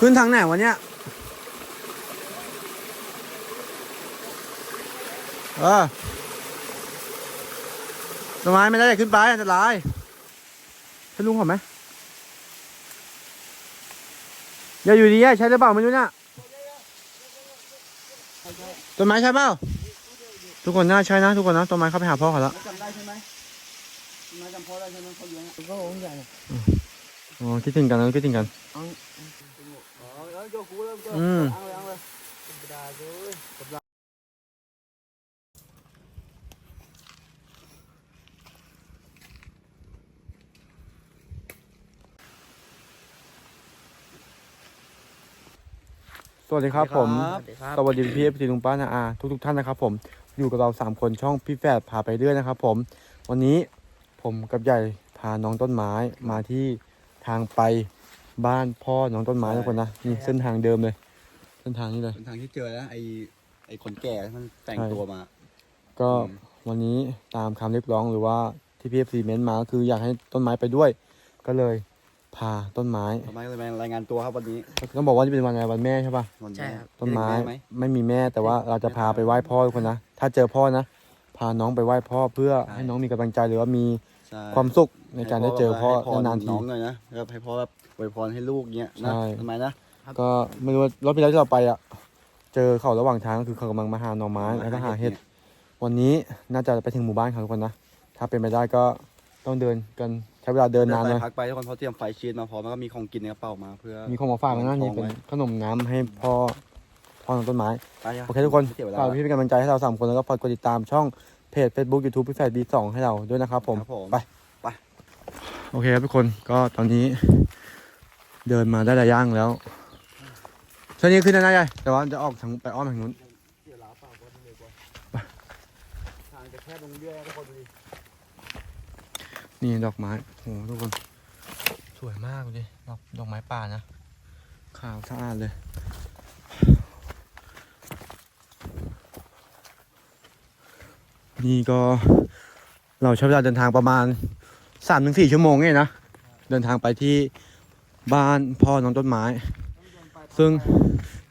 ขึ้นทางไหนวะเนี่ยเออต้นไม้ไม่ได้อย่าขึ้นไปอันตรายให้ลุงผมไหมอย่าอยู่ดีอะใช่หรือเปล่าไม่รู้เนี่ยต้นไม้ใช่เปล่าทุกคนน่าใช่นะทุกคนนะต้นไม้เข้าไปหาพ่อเขาแล้วจำได้ใช่ไหมมาจำพ่อได้ใช่ไหมเขาเลี้ยงอะก็องค์ใหญ่อ๋อคิดถึงกันนะคิดถึงกันอ๋อเออ โยกูเริ่มเจออืม เอาเลยเอาเลยธรรมดาเลยสวัสดีครับผมสวัสดีครับสวัสดีพี่เอฟซีลุงป้านาอาทุกทุกๆท่านนะครับผมอยู่กับเราสามคนช่องพี่แฝดพาไปเรื่อยนะครับผม วันนี้ผมกับใหญ่พาน้องต้นไม้มาที่ทางไป บ้านพ่อน้องต้นไม้ทุกคนนะนี่เส้นทางเดิมเลย เส้นทางนี้เลยเป็นทางที่เจอแล้วไอ้ไอ้คนแก่มันแต่งใช่ตัวมา ก็อืมวันนี้ตามคำเรียกร้องหรือว่าที่พี่เอฟซีเม้นต์มาก็คืออยากให้ต้นไม้ไปด้วย ก็เลยพาต้นไม้ทำไมเลยมารายงานตัวครับวันนี้ต้องบอกว่านี่เป็นวันอะไรวันแม่ใช่ปะวันนี้ใช่ครับต้นไม้เห็ไหมไม่มีแม่แต่ว่าเราจะพาไปไหว้พ่อทุกคนนะถ้าเจอพ่อนะพาน้องไปไหว้พ่อเพื่อใช่ให้น้องมีกำลังใจหรือว่ามีใช่ความสุขในการได้เจอพ่อให้พรนานๆทีน้องหน่อยนะแล้วให้พ่อแบบ อวยพรให้ลูกเงี้ยนะใช่ ทำไมนะ ก็ไม่รู้ว่ารอบที่แล้วที่เราไปอะ เจอเขาระหว่างทางก็คือเขากำลังมาหาหน่อไม้แล้วก็หาเห็ด วันนี้น่าจะไปถึงหมู่บ้านเขาทุกคนนะ ถ้าเป็นไปได้ก็ต้องเดินกันใช้เวลาเดินนานไปเลยพักไปทุกคนเพราะเตรียมไฟชีสมาพร้อมแล้วก็มีของกินในกระเป๋ามาเพื่อ มีของมาฝากนะนี่เป็นไว้ขนมน้ำให้พ่อพ่อของต้นไม้ ไปะโอเคทุกคนไม่เสียเวลาฝากพี่เป็นกำลังใจให้เราสามคนแล้วก็ฝากกดติดตามช่องเพจ Facebook YouTube พี่แฟดบีสองให้เราด้วยนะครับผม ครับผม ไปไปโอเคครับทุกคนก็ตอนนี้ เดินมาได้ระยะย่างแล้วช่วงนี้ขึ้นได้นะยายแต่ว่าจะออกทางไปอ้อมทางนู้นเสียเวลาเปล่าก็ไม่เลยกว่าทางจะแคบลงเรื่อยๆทุกคนดูดินี่ดอกไม้โอ้โหทุกคน สวยมากเลยดอกดอกไม้ป่านะขาวสะอาดเลยนี่ก็เราใช้เวลาเดินทางประมาณสามถึงสี่ชั่วโมงเองนะ เดินทางไปที่ บ้านพ่อน้องต้นไม้ ซึ่ง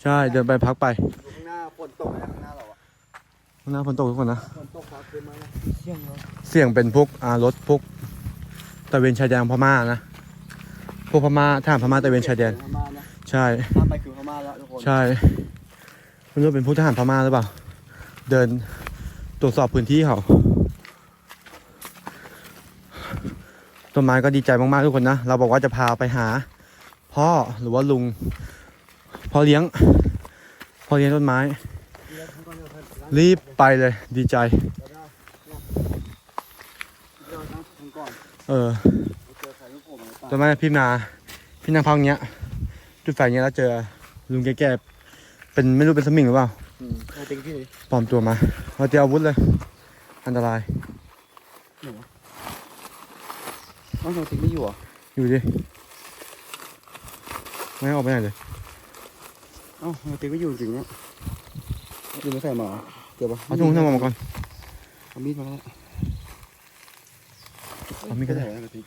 ใช่เดินไปพักไปดูข้างหน้าฝนตกนะข้างหน้าเราอะข้างหน้าฝนตกทุกคนนะฝนตกฟ้าคืนมานะเชี่ยงเนาะเสี่ยงเป็นพวกอ่ารถพวกตะเวนชายแดนพม่านะพวกพม่าทหารพม่าตะเวนชายแดน พม่านะใช่ข้ามไปคือพม่าแล้วทุกคนใช่ไม่รู้เป็นผู้ทหารพม่าหรือเปล่า เดินตรวจสอบพื้นที่เขาต้นไม้ก็ดีใจมากๆทุกคนนะ เราบอกว่าจะพาไปหา พ่อหรือว่าลุงพ่อเลี้ยงพ่อเลี้ยงต้นไม้ รีบไปเลยดีใจเดี๋ยวนั่งทางก่อนเออไปเจอใครลูกผมอะไรตอนนั้นพี่มาพี่นั่งพักอย่างเงี้ยจุดไฟอย่างเงี้ยแล้วเจอลุงแก่ๆเป็นไม่รู้เป็นสมิงหรือเปล่าอืมเอาติ๊กที่ปลอมตัวมาเราเตรียมอาวุธเลย อันตรายต้องเอาติ๊กไม่อยู่เหรอะอยู่ดิ ไม่ให้ออกไปไหนเลย เอ้าเอาติ๊กไม่อยู่จริงเนี่ยดูไม่ใส่หมาเดี๋ยวปะเอาถุงทำออกมาก่อนเอามีดมาแล้วเอามีดก็ได้เอติ๊ก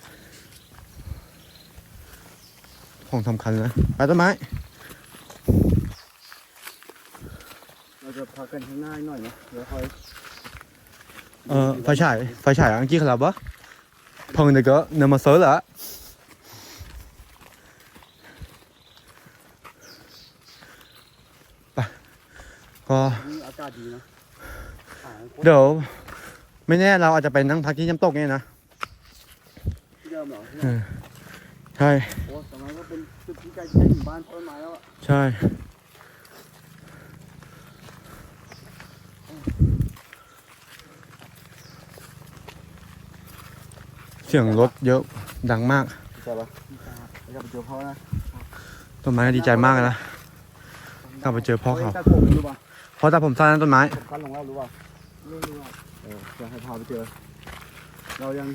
ของสำคัญนะไปต้นไม้ เราจะพักกันข้างหน้าหน่อยนะเดี๋ยวค่อย เออไฟฉายไฟฉายอังกี้ครับวะพงเด็กก็เนมาเซอร์ละ ก็นี่อากาศดีนะหาคนเดี๋ยวไม่แน่เราอาจจะไปนั่งพักที่น้ำตกเนี่ยนะที่เดิมเหรอเออใช่โอ้ตรงนั้นก็เป็นจุดที่ใกล้ใกล้ถึงบ้านต้นไม้แล้วอะใช่เสียงรถเยอะดังมากใช่ปะอยากไปเจอพ่อนะต้นไม้ดีใจมากเลยนะกลับไปเจอพ่อเขาแต่ผมรู้ป่ะ เพราะถ้าผมสร้างต้นไม้ผมคันลงแล้วรู้ป่ะไม่รู้อะเออจะให้พาไปเจอ เรายัง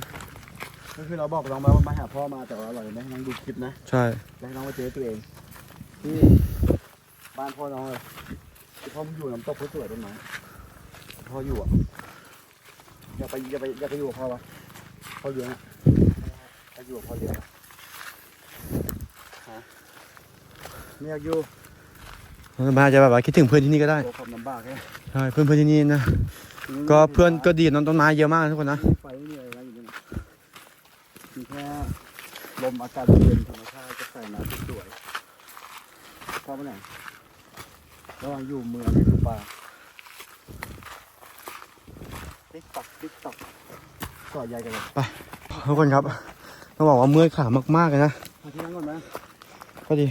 ก็คือเราบอกน้องไปว่ามาหาพ่อมาแต่ว่าเรายังไม่ให้น้องดูคลิปนะใช่จะให้น้องมาเจอตัวเองที่บ้านพ่อน้องเลยที่พ่อมึงอยู่น้ำตกพุทธสวยต้นไม้พ่ออยู่อะอย่าไปอย่าไปอย่าไปอยู่กับพ่อวะพ่อเลี้ยงอะไปอยู่กับพ่อเลี้ยงอะฮะไม่อยากอยู่น้องต้นไม้อาจจะแบบว่าคิดถึงเพื่อนที่นี่ก็ได้ตัวความลำบากแค่ใช่เพื่อนเพื่อนที่นี่นะ ก็เพื่อนก็ดีกับน้องต้นไม้เยอะมากนะทุกคนนะไฟไม่มีอะไรนะอยู่นี่มีแค่ลมอากาศเย็นธรรมชาติจะใส่น้ำสวยๆเข้าไปไหนระหว่างอยู่เมืองอยู่ป่าติ๊กตักติ๊กตักก่อใหญ่กันเลยทุกคนครับต้องบอกว่าเมื่อยขามากๆเลยนะมาที่นั่งก่อนไหมก็ดี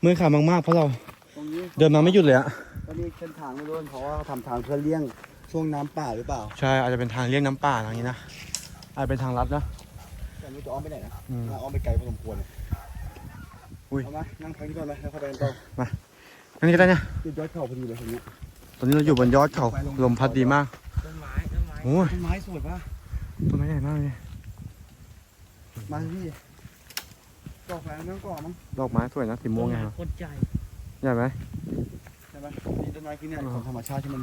เมื่อยขามากๆเพราะเราตรง นี้เดินมาไม่หยุดเลยอะก็มีเส้นทางไม่รู้เพราะว่าทำทางเพื่อเลี่ยงช่วงน้ำป่าหรือเปล่า ใช่อาจจะเป็นทางเลี่ยงน้ำป่าทางนี้นะอาจจะเป็นทางลัดนะ แต่ไม่รู้จะอ้อมไปไหนนะอืมอ้อมไปไกลพอสมควรอุ้ยเอามานั่งพักที่ก่อนไหมแล้วเข้าไปกันต่อนั่นก็ได้นะจุดยอดเขาพอดีเลยตรงนี้ ตอนนี้เราอยู่บนยอดเขาลมพัดดีมากต้นไม้ต้นไม้โอ้ยต้นไม้สวยปะต้นไม้ใหญ่มากเลยมาที่ก่อไฟนั่งก่อมั้งดอกไม้สวยนะสีม่วงไงต้นครับไม้โคนใหญ่ ใหญ่ไหมใช่ไหมนี่ต้นไม้ที่เนี่ยอ๋อของธรรมชาติที่มัน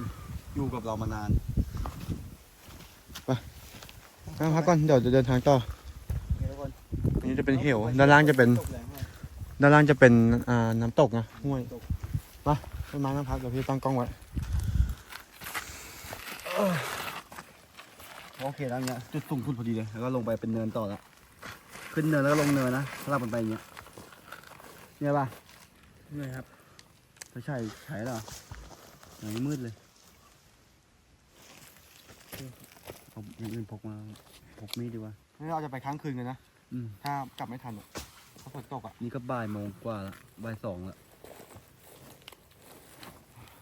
อยู่กับเรามานานนั่งพักก่อนเดี๋ยวจะเดินทางต่อเห็นทุกคนอันนี้จะเป็นเหวด้านล่างจะเป็นตกแรงมากด้านล่างจะเป็นอ่าน้ำตกนะห้วยมาต้นไม้นั่งพักเดี๋ยวพี่ตั้งกล้องไว้โอเคแล้วเนี่ยจุดสูงสุดพอดีเลยแล้วก็ลงไปเป็นเนินต่อละขึ้นเนินแล้วก็ลงเนินนะสลับมันไปอย่างเงี้ยเนี่ยป่ะนี่ครับ ไม่ใช่ใช่เหรออย่างนี้มืดเลยเอาอย่างอื่นพกมาพกมีดดีกว่านี่เราจะไปค้างคืนกันนะ อืมถ้ากลับไม่ทันอะถ้าฝนตกอะนี่ก็บ่ายโมงกว่าละบ่ายสองละ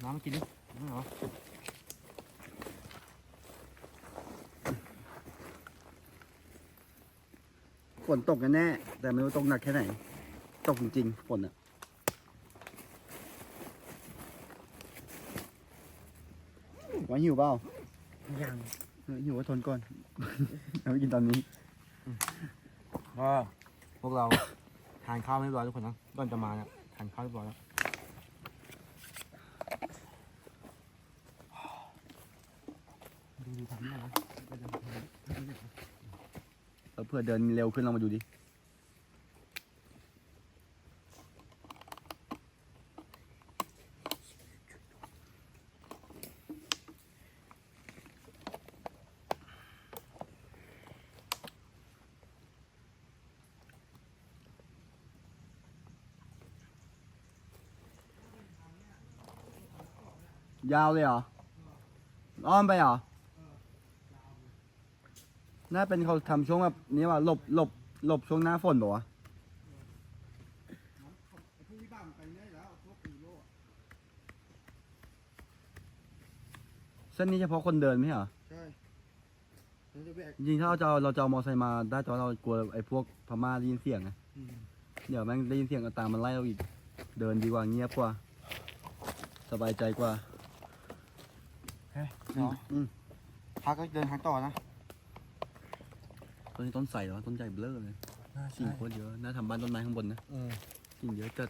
น้ำกินดิไม่เหรอฝนตกแน่ๆแต่ไม่รู้ตกหนักแค่ไหน ตกจริงๆฝนอะ ว่าหิวเปล่ายังเออหิวก็ทนก่อน เอาไปกินตอนนี้ ก็พวกเราทานข้าวไม่เรียบร้อยทุกคนนะก่อนจะมาเนี่ยทานข้าวเรียบร้อยแล้วดูดูทำได้ไหมเออเพื่อเดินเร็วขึ้นลองมาดูดิ ยาวเลยเหรอ อ้อมไปเหรอ น่าเป็นเขาทำช่วงแบบนี้ว่าหลบหลบหลบช่วงหน้าฝนบอกว่าวะเส้นนี้เฉพาะคนเดินไหมเหรอ ใช่เราจะแบกจริงๆถ้าเราจะเอาเราจะเอามอไซค์มาได้แต่ว่าเรากลัวไอ้พวกพม่าได้ยินเสียงไงเดี๋ยวแม่งได้ยินเสียงก็ตามมันไล่เราอีก เดินดีกว่าเงียบกว่า สบายใจกว่า เฮ้ยเนาะอืมพักก็เดินทางต่อนะต้นนี้ต้นใส่เหรอต้นใหญ่เบ้อเลยกิ่งโคตรเยอะน่าทำบ้านต้นไม้ข้างบนนะอืมกิ่งเยอะจัด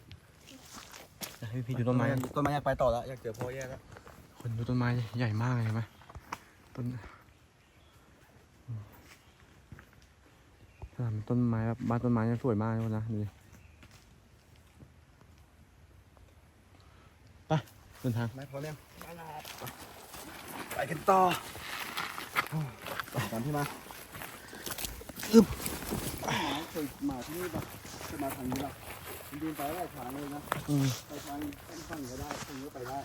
อยากให้พี่ดูต้นไม้ต้นไม้อยากไปต่อแล้วอยากเจอพ่อแย่แล้วคนดูต้นไม้ใหญ่มากเลยเห็นไหมต้นอืมอ่าต้นไม้แบบบ้านต้นไม้เนี่ยสวยมากเลยนะดูดิไปเดินทางไม่พอแล้ว ไปกันต่อต่อกันที่มาอึ๊บเคยมาที่นี่ปะเคยมาทางนี้ปะจริงๆไปได้ทางเลยนะอืมไปทางฝั่งก็ได้ทางนี้ก็ไปได้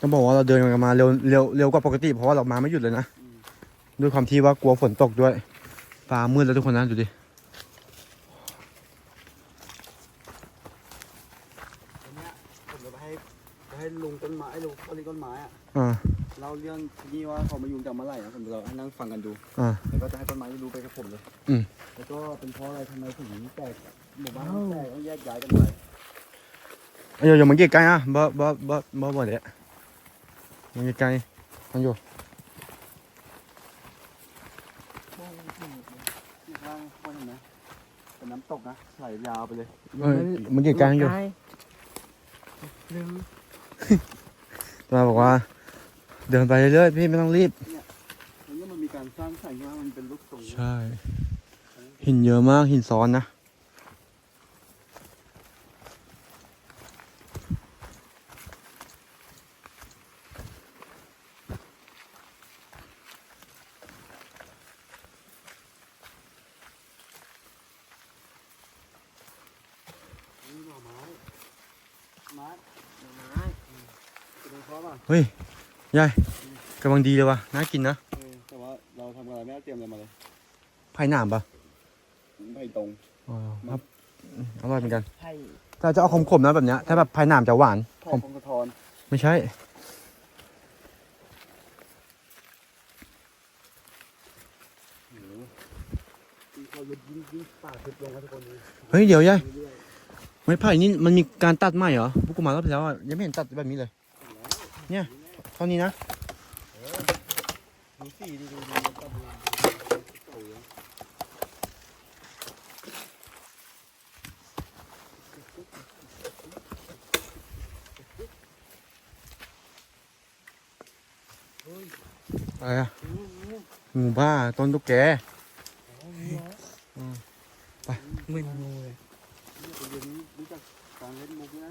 ต้องบอกว่าเราเดินกันมาเร็วเร็วเร็วกว่าปกติเพราะว่าเรามาไม่หยุดเลยนะ ด้วยความที่ว่ากลัวฝนตกด้วย ฟ้ามืดแล้วทุกคนนะดูดิ ตรงเนี้ยผมจะไปให้จะให้ลุงต้นไม้ลุงต้นนี้ต้นไม้อะ อ่า เล่าเรื่องที่นี่ว่าเขามายุงจากเมื่อไหร่นะผมจะให้นั่งฟังกันดูอ่า แล้วก็จะให้ต้นไม้รู้ไปกับผมเลยอืม แล้วก็เป็นเพราะอะไรทำไมถึงแตกหมู่บ้านถึงแตกต้องแยกย้ายกันไปเดี๋ยวอย่ามันเกี่ใกล้อะบ่บ่บ่บ่บ่เดี๋ยวมันเกี่ใกล้มันอยู่ที่ข้างคนเห็นไหมเป็นน้ำตกนะไหลยาวไปเลยเอ้ยมันเกี่ใกล้มันอยู่หนึ่งตัวบอกว่า เดินไปเรื่อยๆพี่ไม่ต้องรีบเนี่ยการสร้างสรรค์ขึ้นมามันเป็นรูปทรงใช่ หินเยอะมากหินซ้อนนะ นี่หน่อไม้ไม้ไม้เป็นเพราะป่ะเฮ้ย ยายกำลังดีเลยวะน่ากินนะเออแต่ว่าเราทำอะไรไม่ได้เตรียมอะไรมาเลยไผ่หนามปะไม่ตรง อ๋อครับอร่อยเหมือนกันไผ่แต่จะเอาขมๆนะแบบเนี้ยถ้าแบบไผ่หนามจะหวานไผ่ผมพงศธรไม่ใช่โอ้โหที่เขายึดยิ่งยิ่งป่าทึบลงครับทุกคนนี่เฮ้ยเดี๋ยวยายเรื่อยไม้ไผ่นี่มันมีการตัดใหม่เหรอพวกกูมารอบที่แล้วอะยังไม่เห็นตัดแบบนี้เลยๆเนี่ยเท่านี้นะดูสีดูดูดูดูดูเก่าเลยอะไรอะงูบ้าต้นตุ๊กแกมึนงูเลยนี่เป็นเดี๋ยวนี้รู้จักการเล่นมุกนะ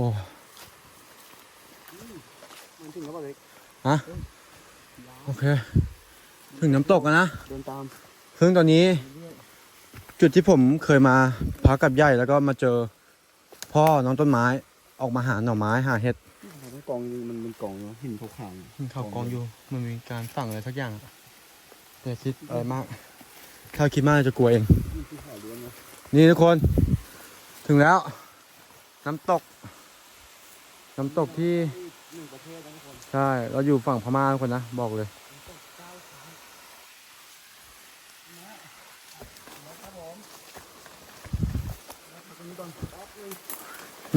อ้โหโอ้มันถึงแล้วป่ะเล็กโอเค ถึงน้ำตกแล้วนะ เดินตามซึ่งตอนนี้ จุดที่ผมเคยมาพักกับย่ายแล้วก็มาเจอพ่อน้องต้นไม้ออกมาหาหน่อไม้หาเห็ดมันกองมันเป็นกองเนาะหินขาวๆเขากองอยู่ มันมีการฝังอะไรสักอย่างอะอย่าคิดอะไรมาก ถ้าคิดมากจะกลัวเอง นี่คือหาเลี้ยงนะนี่ทุกคน ถึงแล้ว น้ำตก น้ำตกที่หนึ่งประเทศนะทุกคนใช่ เราอยู่ฝั่งพม่าทุกคนนะ บอกเลย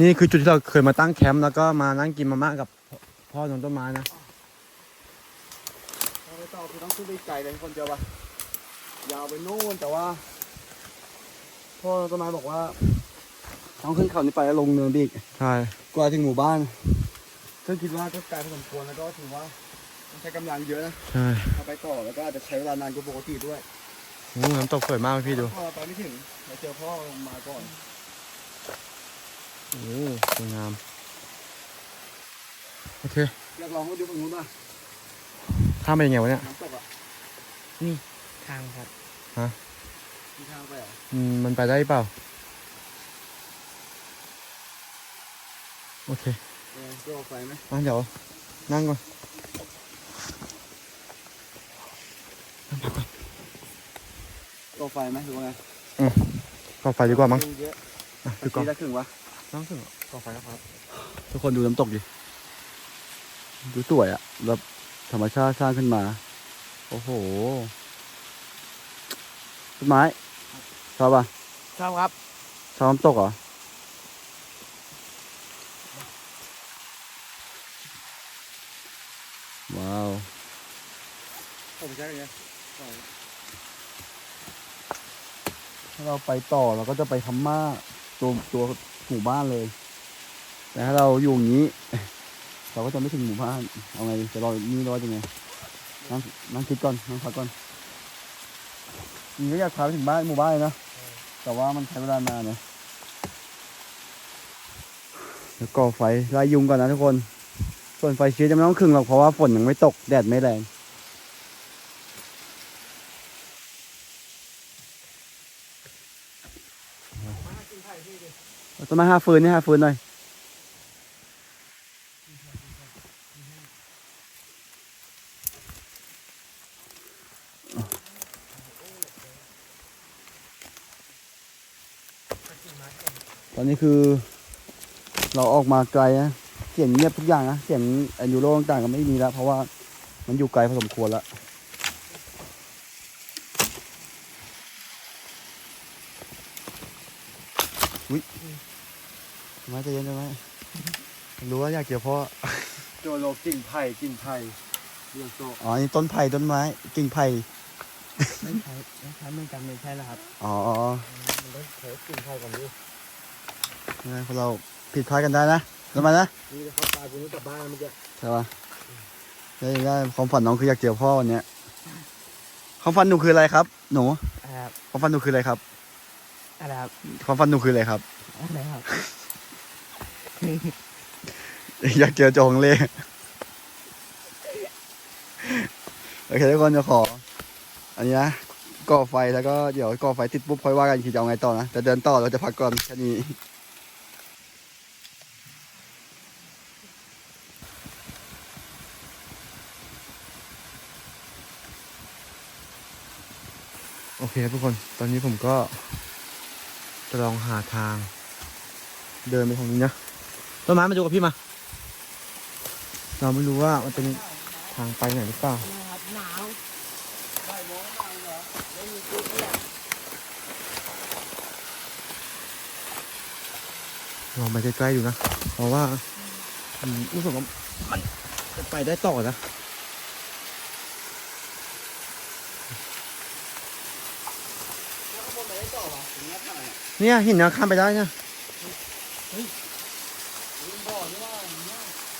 นี่คือจุดที่เราเคยมาตั้งแคมป์แล้วก็มานั่งกินมาม่ากับพ่อน้องต้นไม้นะ เราไปต่อคือต้องขึ้นไปไกลเลยทุกคนเจอปะยาวไปโน่นแต่ว่าพ่อต้นไม้บอกว่า ต้องขึ้นเขานี้ไปแล้วลงเนินไปอีกใช่กว่าถึงหมู่บ้านซึ่งคิดว่าก็ไกลพอสมควรแล้วก็ถือว่าต้องใช้กำลังเยอะนะใช่ถ้าไปต่อแล้วก็อาจจะใช้เวลานานกว่าปกติด้วยโอ้น้ำตกสวยมากพี่ดูพ่อไปไม่ถึงเราเจอพ่อลงมาก่อนโอ้สวยงามโอเคอยากลองก็ดูฝั่งนู้นป่ะข้ามไปยังไงวะเนี่ยน้ำตกอะทางครับมีทางไปเหรออืมมันไปได้เปล่า โอเคเออจะออกไฟไหมอะเดี๋ยวนั่งก่อนออกไฟไหมหรือว่าไงก่อไฟดีกว่ามั้งเยอะอะตะดีกว่ากี้ได้ถึงวะนั่งถึงก่อไฟแล้วครับ ทุกคนดูน้ำตกดิดูสวยอะแบบธรรมชาติสร้างขึ้นมา โอ้โหต้นไม้ชอบป่ะชอบครับชอบน้ำตกเหรอ ว้าวผมใช่ไงถ้าเราไปต่อเราก็จะไปพม่าตัวตัวหมู่บ้านเลย แต่ถ้าเราอยู่อย่างนี้ เราก็จะไม่ถึงหมู่บ้าน เอาไงจะรอนี่รอยังไงนั่งนั่งคิดก่อนนั่งพักก่อนจริงก็อยากพาไปถึงบ้านหมู่บ้านเลยนะแต่ว่ามันใช้เวลานานนะแล้วก่อไฟไล่ยุงก่อนนะทุกคน ส่วนไฟเชื้อจะไม่ต้องขึงหรอกเพราะว่าฝนยังไม่ตกแดดไม่แรงต้นไม้ห้าฟืนนี่ห้าฟืนหน่อยตอนนี้คือเราออกมาไกลนะ เสียงเงียบทุกอย่างนะ เสียงแอนยูโรต่างๆก็ไม่มีแล้ว เพราะว่ามันอยู่ไกลพอสมควรแล้วอุ้ยทำไมใจะเย็นใช่ไหมรู้ว่าอยากเจอพ่อโจโลกิ่งไผ่กิ่งไผ่เลี้ยงโซ่อ๋อนี่ต้นไผ่ต้นไม้ กิ่งไผ่ไม่ใช่ไม่ใช่เหมือนกันไม่ใช่แล้วครับ อ๋อมันต้องเทสกินไข่กันดิงั้นพวกเราผิดพลาดกันได้นะ ทำไมนะนี่เขาตายคนนี้กลับบ้านเมื่อกี้ใช่ปะได้ได้ความฝันน้องคืออยากเจอพ่อวันเนี้ยความฝันหนูคืออะไรครับ หนูอะไรครับความฝันหนูคืออะไรครับ อะไรครับความฝันหนูคืออะไรครับ อะไรครับ อยากเจอโจงเล่ โอเคทุกคนจะขอ อันนี้นะก่อไฟแล้วก็เดี๋ยวก่อไฟติดปุ๊บค่อยว่ากันคือจะเอาไงต่อนะ แต่เดินต่อเราจะพักก่อนแค่นี้ เคครับทุกคน ตอนนี้ผมก็จะลองหาทาง เดินไปทางนี้นะ ต้นไม้มาดูกับพี่มา เราไม่รู้ว่ามันเป็นทางไปไหนหรือเปล่านะครับหนาวลองไปใกล้ๆดูนะ เพราะว่ารู้สึกว่ามันจะไปได้ต่อนะ เนี่ยหินนะข้ามไปได้นะ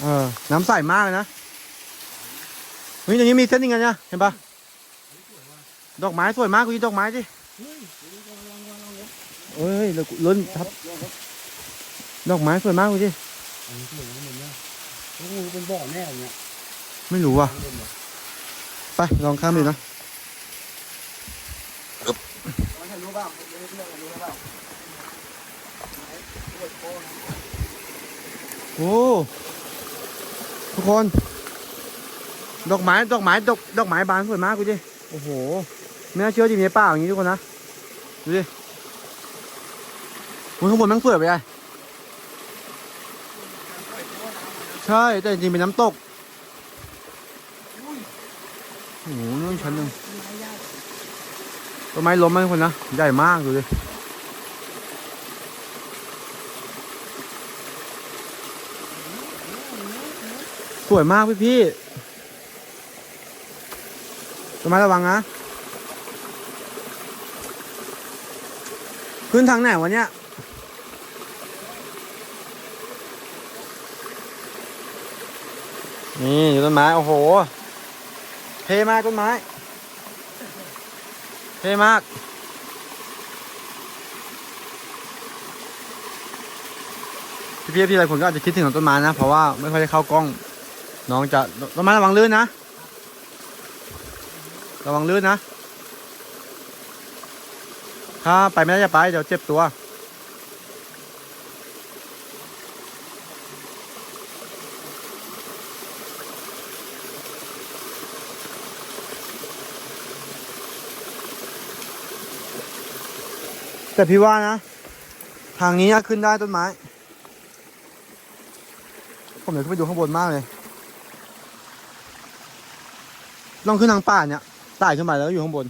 เออ น้ำใสมากเลยนะเฮ้ยตรงนี้มีเส้นยังไงเนี่ยเห็นปะดอกไม้สวยมากคุณดูดอกไม้ดิเฮ้ยเราล้นทับ ดอกไม้สวยมากคุณดิอันนี้คืออย่างนี้เนี่ยโอ้โหเป็นบ่อแน่เนี่ย ไม่รู้ว่ะ ไปลองข้ามดูนะมันถ่ายรูปบ้างเรื่องเรื่องถ่ายรูปบ้าง โอ้ทุกคน ดอกไม้ดอกไม้ดอกดอกไม้บานสวยมากกูดิโอ้โหไม่น่าเชื่อจะมีในป่าอย่างนี้ทุกคนนะดูดิโอ้ยข้างบนมันสวยไปเลยใช่แต่จริงเป็นน้ำตกโอ้โหนู่นชั้นหนึ่งต้นไม้ล้มไหมทุกคนนะใหญ่มากดูดิ วยมากพี่พี่ๆต้นไมระวังนะขึ้นทางไหนวะเนี่ยนี่อยู่ต้นไม้โอ้โห เท่มากต้นไม้ เท่มาก พี่พี่ๆพี่หลายคนก็อาจจะคิดถึงต้นไม้นะ เพราะว่าไม่ค่อยได้เข้ากล้อง น้องจะต้นไม้ระวังลื่นนะ ระวังลื่นนะ ถ้าไปไม่ได้จะไป เดี๋ยวเจ็บตัว แต่พี่ว่านะ ทางนี้ขึ้นได้ต้นไม้ ผมอยากขึ้นไปดูข้างบนมากเลย ลองขึ้นทางป่าเนี่ยไต่ขึ้นไปแล้วอยู่ข้างบน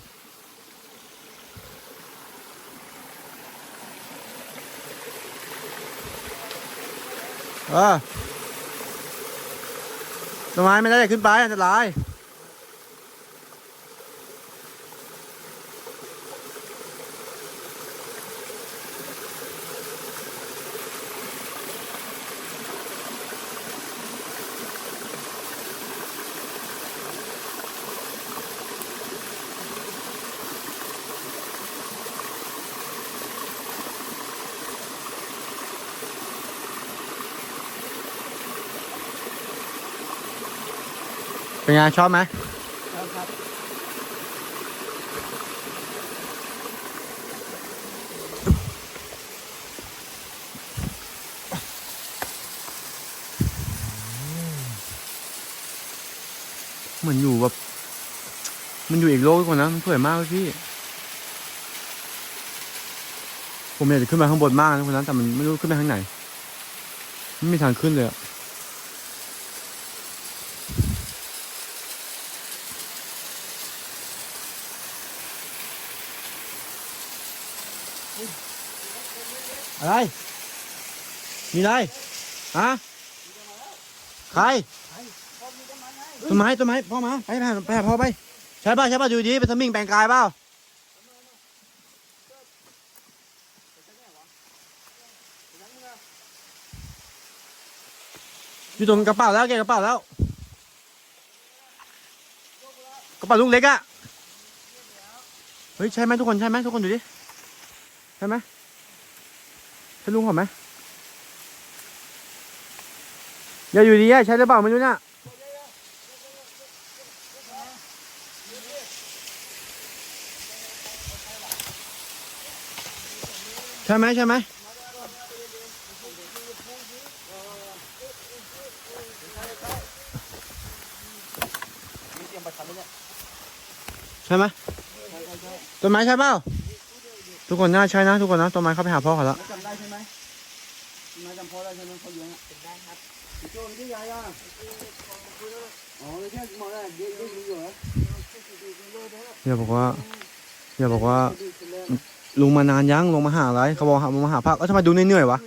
เออต้นไม้ไม่ได้ขึ้นไปอันตราย เป็นไงชอบไหมครับครับเหมือนอยู่แบบมันอยู่อีกโลกกว่านะมันสวยมากเลยพี่ ผมอยากจะขึ้นไปข้างบนมากนะคนนั้นแต่มันไม่รู้ขึ้นไปทางไหน ไม่มีทางขึ้นเลยอะอะไร มีอะไรฮะใครต้นไม้ต้นไม้พ่อมาไปไปไปพ่อไปใช่ป่ะใช่ป่ะดูดีเป็นสมิงแปลงกายเปล่าอยู่ตรงกระเป๋าแล้วเก็บกระเป๋าแล้วกระเป๋าลูกเล็กอะเฮ้ยใช่ไหมทุกคนใช่ไหมทุกคนดูดิใช่ไหม ใช่ลุงผมไหมอย่าอยู่ดีใช่หรือเปล่าไม่รู้เนี่ยใช่ไหมใช่ไหมใช่ไหมต้นไม้ใช่เปล่าทุกคนน่าใช่นะ ทุกคนนะต้นไม้เข้าไปหาพ่อเขาแล้ว ใช่ไหมเขาเลี้ยงอะได้ครับพี่โจ้ไม่ใช่ยายอะอ๋อไม่ใช่มองได้เด็กเด็กอยู่เหรออย่าบอกว่าอย่าบอกว่าลุงมานานยังลงมาหาอะไรเขาบอกหามาหาพักเอ้าทำไมดูเหนื่อยๆวะ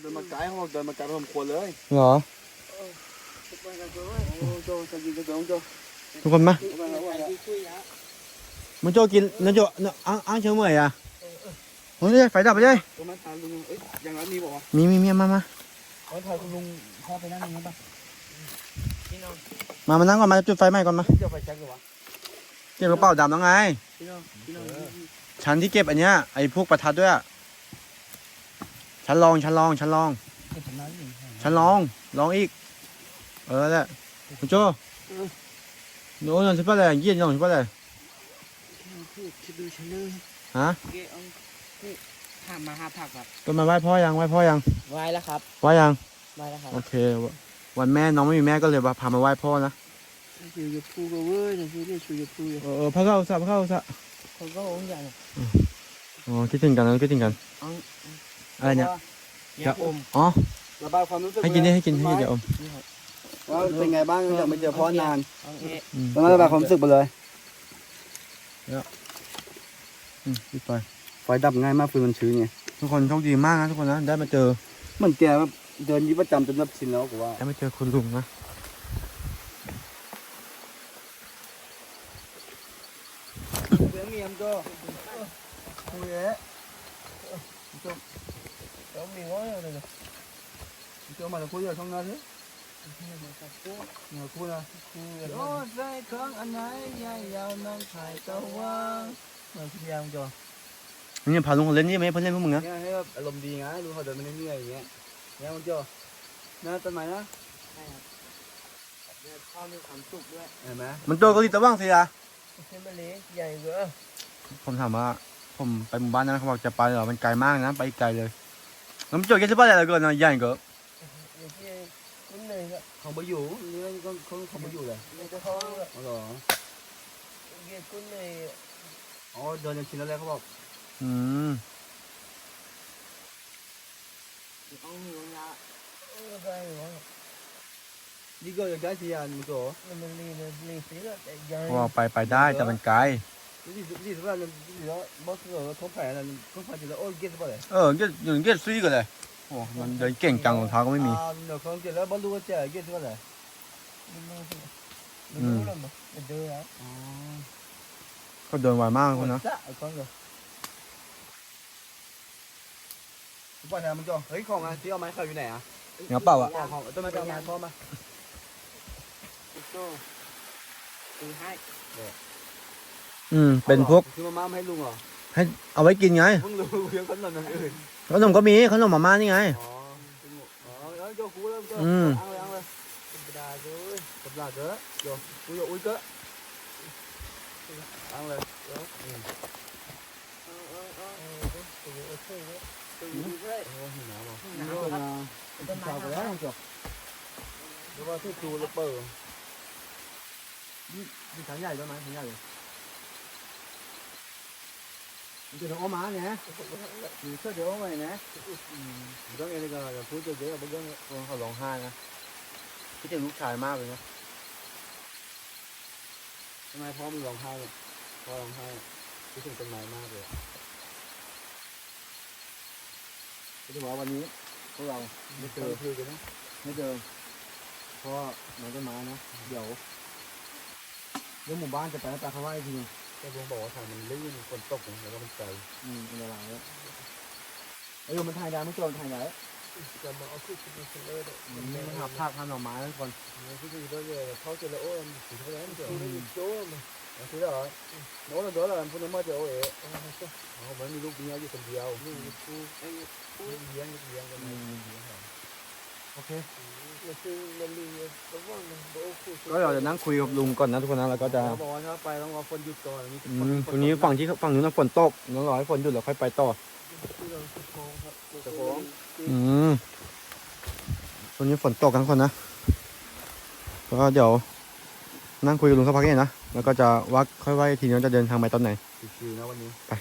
เดินมาไกลเขาบอกเดินมาไกลพอสมควรเลยเหรอโอ้โจ้จะกินกระดองโจ้ทุกคนมาเอาไปเอาไปเอาไปมันโจกินนั่นโจนั่นอ้างอ้างเชื่อเมื่อยอะโอ้ยไฟดับไปเลยตรงนั้นทางลุงเอ้ยอย่างนั้นมีบอกว่ามีมีมีมามา เขาถ่ายคุณลุงพ่อไปนั่งอย่างนั้นป่ะพี่น้องมามานั่งก่อนมาจุดไฟใหม่ก่อนมาเจ้าไฟแจ็คหรือวะเก็บกระเป๋าดำแล้วไง พี่น้องพี่น้องชั้นที่เก็บอันเนี้ยไอ้พวกประทัดด้วยอะชั้นลองชั้นลองชั้นลองเก็บผมนั่งอยู่ชั้นลองลองอีก เออแหละคุณโจโน้นสิบอะไรยี่สิบสองสิบอะไรพูดคิดดูเฉลยฮะ เกเอานี่ หามาหาผักครับก็มาไหว้พ่อยังไหว้พ่อยังไว้แล้วครับไหว้ยังไว้แล้วครับโอเค วันแม่น้องไม่มีแม่ก็เลยพามาไหว้พ่อนะชูยพูก็เว้ยนะชูเรียกชูยพูเออเออพระเข้าสะพระเข้าสะเขาก็องค์ใหญ่อ๋อคิดถึงกันนะคิดถึงกันอ๋ออะไรเนี่ยยาอมอ๋อระบายความรู้สึกให้กินดิให้กินให้กินเดี๋ยวอมนี่ครับว่าเป็นไงบ้างอยากไม่เจอพ่อนานเอาเอ๊ะอืมแล้วระบายความรู้สึกไปเลยอืมปิดไฟ ไฟดับง่ายมากฟืนมันชื้นไงทุกคนโชคดีมากนะทุกคนนะได้มาเจอเหมือนแกแบบเดินอยี่ประจำจนรับชินแล้วกูว่าได้มาเจอคุณลุงนะเลี้ยงเมียมก็คุยเอ๊ะต้องมีง้อยเลยนะเจ้ามาจะคุยกับช่องนั้นสิมาคุยนะโอ้ใจของอันไหนใหญ่ยาวน้องไข่ตะวันมาพยายา มจ่อนี่พาลุงเขาเล่นนี่ไหมเพื่อนเล่นพวกมึงนะเนี่ยให้แบบอารมณ์ดีไงดูเขาเดินมาเรื่อยๆอย่างเงี้ยเนี่ยมันเจ้านะต้นไม้นะใช่ครับเนี่ยข้าวมีความสุขด้วยเห็นไหมมันโจก็รีตะว่างสิอะเส้นบะเล็กใหญ่เว้อผมถามว่าผมไปหมู่บ้านนั้นเขาบอกจะไปเหรอมันไกลมากนะไปไกลเลยแล้วมันโจกี่สิบอะไรเกินนะใหญ่เกินอย่างที่คุณเลยก็เขาไม่อยู่นี่ก็เขาเขาไม่อยู่เลยเดี๋ยวจะเขาอ๋อเหรอเกี่ยคุณเลยอ๋อเดินจนชินแล้วแหละเขาบอก อืมเอาหัวยาเออได้หรอนี่ก็อยากได้สิอะมึงโจ้มันมันลีเลยลีสีแล้วแต่ยังเขาบอกไปไปได้แต่มันไกลนี่สินี่สิว่านี่แล้วบอสก็ทบแผลนั่นทบแผลจุดแล้วโอ้ยเก็ตป่ะเลยเออเก็อยู่เก็ซุยกันเลยโอ้มันเดินเก่งจังรองเท้าก็ไม่มีอ่าเดี๋ยวเขาเก็ตแล้วบอลลูก็เจ๊เก็ตป่ะเลยมันรู้สิมันรู้แล้วมั้งมันเดือดอ๋อก็เดินไวมากคนนะ จ้ะเอาของเลยป่ะเนี่ยมึงโจ้เฮ้ยของอะที่เอาไม้เขาอยู่ไหนอะเงาเปล่าอะของของต้นไม้เอาไม้พร้อมมาโซ่ตีให้อืมเป็นพวกคือมาม่าให้ลุงเหรอให้เอาไว้กินไงเพิ่งรู้เพียงขนมอย่างอื่นขนมก็มีขนมมาม่านี่ไงอ๋ออ๋อแล้วโจ้กูแล้วโจ้อืม ăn เลย ăn เลยธรรมดาเลย tập là cỡ rồi bây giờ ui cỡ ăn lên เออเออเออเออเออตื่เดินมาแล้วนะจอมแล้วว่าที่ตูระเปิดนี่มีถังใหญ่ด้วยไหมถังใหญ่เลยมันจะต้องเอามาเนี่ยมีเสื้อเดี๋ยวเอาไว้นยต้องเองก็จะพูดเยอะๆเอาไปเรื่องเขาร้องไห้นะคิดถึงลูกชายมากเลยนะทำไมพ่อมันร้องไห้พ่อร้องไห้คิดถึงเป็นไม้มากเลย chân mày ma rồi cái bảo วันนี้พวกเราไม่เจอคือกันนะไม่เจอเพราะว่าน้องต้นไม้นะเดี๋ยวเรื่องหมู่บ้านจะไปแล้วตาเขาว่าอีกทีนึงแต่ลุงบอกว่าทางมันลื่นฝนตกแล้วก็มันไกลอืมเป็นอะไรแล้วเออมันถ่ายได้ไม่โจรถ่ายได้จะมาเอาขึ้นมาเลยอืมมันหาภาพทำหน่อไม้ทุกคนที่ดีด้วยเลยเขาจะเลยโอ้ยถึงเท่านั้นเดี๋ยวไม่โจ้มทีละโน้ตโดนแล้วพูดมาจะโอ้ยอ๋อมันมีลูกเมียอยู่คนเดียวลูกกูไอ้กู เลี้ยงเลี้ยงกันอืมโอเคมันคือมันมีระวังนะโอ้คูก็เดี๋ยวจะนั่งคุยกับลุงก่อนนะทุกคนนะแล้วก็จะเขาบอกว่าถ้าไปต้องรอฝนหยุดก่อนนี่อืมตรงนี้ฝั่งที่ฝั่งนู้นนะฝนตกน้องรอให้ฝนหยุดแล้วค่อยไปต่อที่เราจะฟ้องครับจะฟ้องอืมตรงนี้ฝนตกกันทุกคนนะก็เดี๋ยวนั่งคุยกับลุงสักพักเองนะแล้วก็จะวักค่อยว่าอีกทีนึงจะเดินทางไปตอนไหนชิวๆนะวันนี้ไป